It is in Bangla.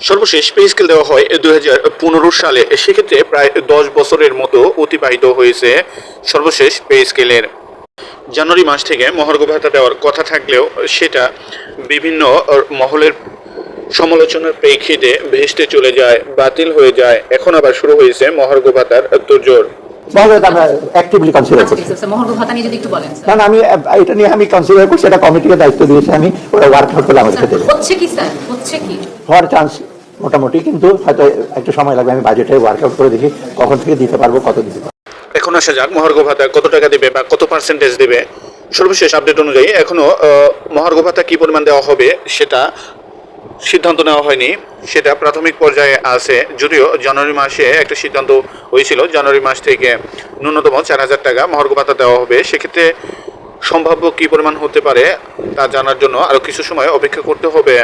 সর্বশেষ পে স্কেল দেওয়া হয় দু হাজার পনেরো সালে। সেক্ষেত্রে প্রায় দশ বছরের মতো অতিবাহিত হয়েছে সর্বশেষ পে স্কেলের জানুয়ারি মাস থেকে মহার্ঘ ভাতা দেওয়ার কথা থাকলেও সেটা বিভিন্ন মহলের সমালোচনার প্রেক্ষিতে ভেস্তে চলে যায় বাতিল হয়ে যায়। এখন আবার শুরু হয়েছে মহার্ঘ ভাতার অ্যাক্টিভলি কনসিডার আচ্ছা করছি। ঠিক আছে মহর্ঘ ভাতা নিয়ে যদি একটু বলেন স্যার। কারণ আমি এটা নিয়ে আমি কনসিডার করছি এটা কমিটিকে দায়িত্ব দিয়েছে আমি ওরা ওয়ার্ক আউট করলে আমাদেরকে হচ্ছে কি স্যার? হচ্ছে কি? হওয়ার চান্স মোটামুটি, কিন্তু হয়তো একটু সময় লাগবে, আমি বাজেটে ওয়ার্ক আউট করে দেখি কখন থেকে দিতে পারব, কত দিতে পারব। এখন আসা যাক, মহার্ঘ ভাতা কত টাকা দেবে বা কত পার্সেন্টেজ দেবে। সর্বশেষ আপডেট অনুযায়ী এখনও মহার্ঘ ভাতা কী পরিমাণ দেওয়া হবে সেটা সিদ্ধান্ত নেওয়া হয়নি। সেটা প্রাথমিক পর্যায়ে আছে, যদিও জানুয়ারি মাসে একটা সিদ্ধান্ত হয়েছিল, জানুয়ারি মাস থেকে ন্যূনতম চার হাজার টাকা মহার্ঘ ভাতা দেওয়া হবে। সেক্ষেত্রে সম্ভাব্য কী পরিমাণ হতে পারে তা জানার জন্য আরও কিছু সময় অপেক্ষা করতে হবে।